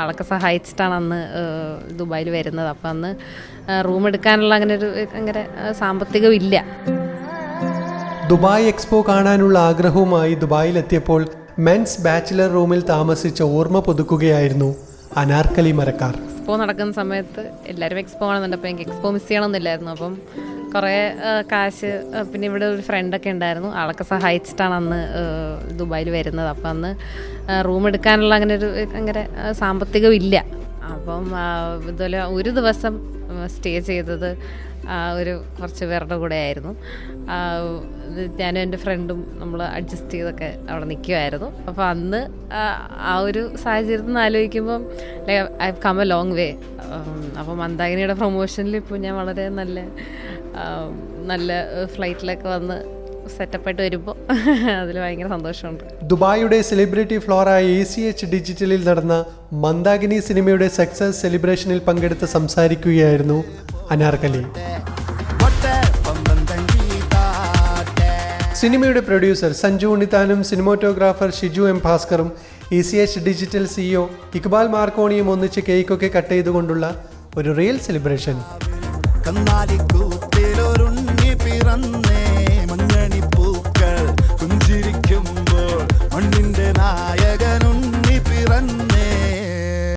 ആളൊക്കെ സഹായിച്ചിട്ടാണ് അന്ന് ദുബായിൽ വരുന്നത്. അപ്പം അന്ന് റൂം എടുക്കാനുള്ള അങ്ങനെ ഒരു ഭയങ്കര സാമ്പത്തികമില്ല. ദുബായ് എക്സ്പോ കാണാനുള്ള ആഗ്രഹവുമായി ദുബായിലെത്തിയപ്പോൾ മെൻസ് ബാച്ചിലർ റൂമിൽ താമസിച്ച ഓർമ്മ പുതുക്കുകയായിരുന്നു അനാർക്കലി മരക്കാർ. എക്സ്പോ നടക്കുന്ന സമയത്ത് എല്ലാവരും എക്സ്പോ കാണുന്നുണ്ട് അപ്പോൾ എനിക്ക് എക്സ്പോ മിസ് ചെയ്യണമെന്നില്ലായിരുന്നു. അപ്പം കുറേ കാശ് പിന്നെ ഇവിടെ ഒരു ഫ്രണ്ടൊക്കെ ഉണ്ടായിരുന്നു. ആളൊക്കെ സഹായിച്ചിട്ടാണ് അന്ന് ദുബായിൽ വരുന്നത്. അപ്പം അന്ന് റൂം എടുക്കാനുള്ള അങ്ങനെ ഒരു അങ്ങനെ സാമ്പത്തികമില്ല. അപ്പം ഇതുപോലെ ഒരു ദിവസം സ്റ്റേ ചെയ്തത് ഒരു കുറച്ച് പേരുടെ കൂടെ ആയിരുന്നു. ഞാനും എന്റെ ഫ്രണ്ടും നമ്മൾ അഡ്ജസ്റ്റ് ചെയ്തൊക്കെ അവിടെ നിൽക്കുമായിരുന്നു അപ്പോൾ അന്ന് ആ, ഒരു സാഹചര്യത്തിൽ നിന്ന് ആലോചിക്കുമ്പം I come a long way അപ്പോൾ മന്ദാകിനിയുടെ പ്രൊമോഷനിൽ ഇപ്പോൾ ഞാൻ വളരെ നല്ല നല്ല ഫ്ലൈറ്റിലൊക്കെ വന്ന് സെറ്റപ്പായിട്ട് വരുമ്പോൾ അതിൽ ഭയങ്കര സന്തോഷമുണ്ട്. ദുബായിയുടെ സെലിബ്രിറ്റി ഫ്ലോറായ എ സി എച്ച് ഡിജിറ്റലിൽ നടന്ന മന്ദാകിനി സിനിമയുടെ സക്സസ് സെലിബ്രേഷനിൽ പങ്കെടുത്ത് സംസാരിക്കുകയായിരുന്നു അനാർക്കലി സിനിമയുടെ പ്രൊഡ്യൂസർ സഞ്ജു ഉണ്ണിത്താനും cinematographer Shiju M ഭാസ്കറും E C H digital CEO Iqbal മാർക്കോണിയും ഒന്നിച്ച് കേക്കൊക്കെ കട്ട് ചെയ്തുകൊണ്ടുള്ള ഒരു റിയൽ സെലിബ്രേഷൻ കന്നാലിക്കൂത്തിലൊരുണ്ണി പിറന്നു.